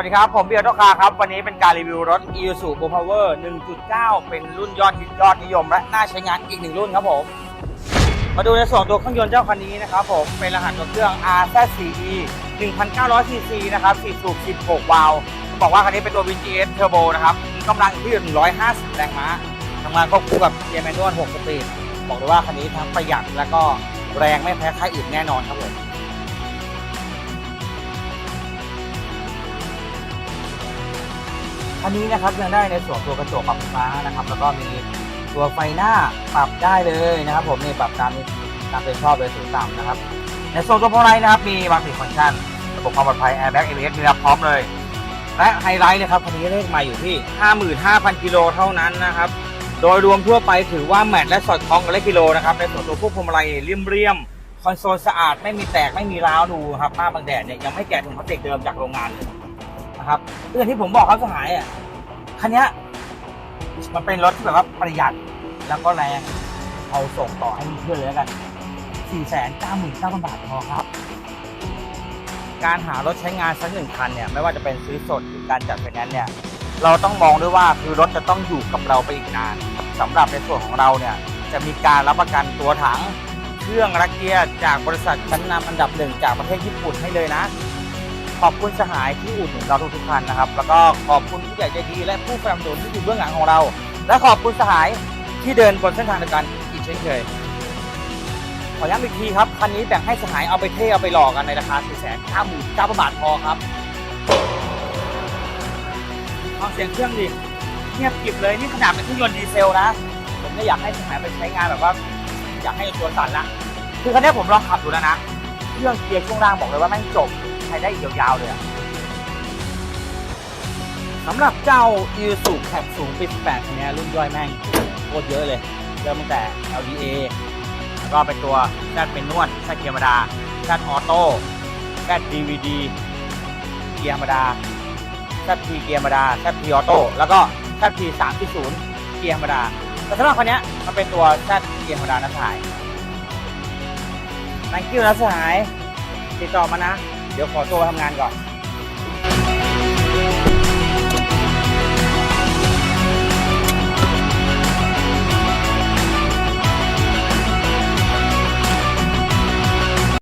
วัสดีครับ ผมเบียร์ทอคาครับ วันนี้เป็นการรีวิวรถ i s u z u Go Power 1.9 เป็นรุ่นยอดฮิตยอดนิยม และน่าใช้งานอีกหนึ่งรุ่นครับผม มาดูในส่วนตัวเครื่องยนต์เจ้าคันนี้นะครับผม เป็นรหัสตัวเครื่อง RZ4E 1,900 cc นะครับ4สูบ16 วาล์วบอกว่าคันนี้เป็นตัว VGS Turbo นะครับ มีกำลังที่150 แรงม้าทำงานควบคู่กับเกียร์แมนนวล6สปีด บอกเลยว่าคันนี้ทั้งประหยัดและก็แรงไม่แพ้ใครอื่นแน่นอนครับผม คันนี้นะครับยังได้ในส่วนตัวกระจกปรับฟ้านะครับ แล้วก็มีตัวไฟหน้าปรับได้เลยนะครับ ผมนี่ปรับตามตามเป็นชอบเลยสูงต่ำนะครับ ในส่วนตัวพวงมาลัยนะครับมีบางสิ่งฟังก์ชันระบบความปลอดภัย airbag ABS มีรับพร้อมเลย และไฮไลท์นะครับคันนี้เลขมาอยู่ที่ 55,000 กิโลเท่านั้นนะครับโดยรวมทั่วไปถือว่าแมทและสอดคล้องกับเลขกิโลนะครับในส่วนตัวพวกพวงมาลัยเรียมๆคอนโซลสะอาดไม่มีแตกไม่มีร้าวดูครับหน้าบางแดดเนี่ยยังไม่แกะถุงพลาสติกเดิมจากโรงงานเลย นะครับเรื่องที่ผมบอกครับสหายอะคันนี้มันเป็นรถที่แบบว่าประหยัดแล้วก็แรงเอาส่งต่อให้เพื่อนเลยกัน 4 9 9 0 0 0 บาทพอครับ การหารถใช้งานสักหนึ่งคันเนี่ยไม่ว่าจะเป็นซื้อสดหรือการจัดไฟแนนซ์เนี่ยเราต้องมองด้วยว่าคือรถจะต้องอยู่กับเราไปอีกนานสำหรับในส่วนของเราเนี่ยจะมีการรับประกันตัวถัง เครื่องรักเกียร์จากบริษัทชั้นนำอันดับหนึ่งจากประเทศญี่ปุ่นให้เลยนะ ขอบคุณสหายที่อุดหนุนเราทุกๆท่านนะครับ แล้วก็ขอบคุณผู้ใหญ่ใจดีและผู้สนับสนุนที่อยู่เบื้องหลังของเรา และขอบคุณสหายที่เดินบนเส้นทางเดียวกันอีกเช่นเคย ขอย้ำอีกทีครับคันนี้แบ่งให้สหายเอาไปเท่เอาไปหลอกกันในราคา 4 9 9 0 0 0บาทพอครับฟังเสียงเครื่องดิเงียบกริบเลยนี่ขนาดเป็นเครื่องยนต์ดีเซลนะผมไม่อยากให้สหายไปใช้งานแบบว่า อยากให้ตัวสั่นละคือคันนี้ผมลองขับดูแล้วนะเครื่องเกียร์ช่วงล่างบอกเลยว่าแม่งจบ ใช้ได้อีกยาวๆเลยอะสำหรับเจ้า i s u แคปสูงปี18คันนี้รุ่นย่อยแม่งโคตรเยอะเลย เริ่มตั้งแต่ LDA แล้วก็เป็นตัวแซดเป็นนวดแซดเกียร์ธรรมดาแซดออโต้แซด DVD เกียร์ธรรมดาแซดพีเกียร์ธรรมดาแซดพีออโต้แล้วก็แซดพี3.0 เกียร์ธรรมดา แต่สำหรับคันนี้มันเป็นตัวแซดเกียร์ธรรมดานะสหาย thank you นะสหายติดต่อมานะ ดี๋ยวขอตัวไปทำงานก่อน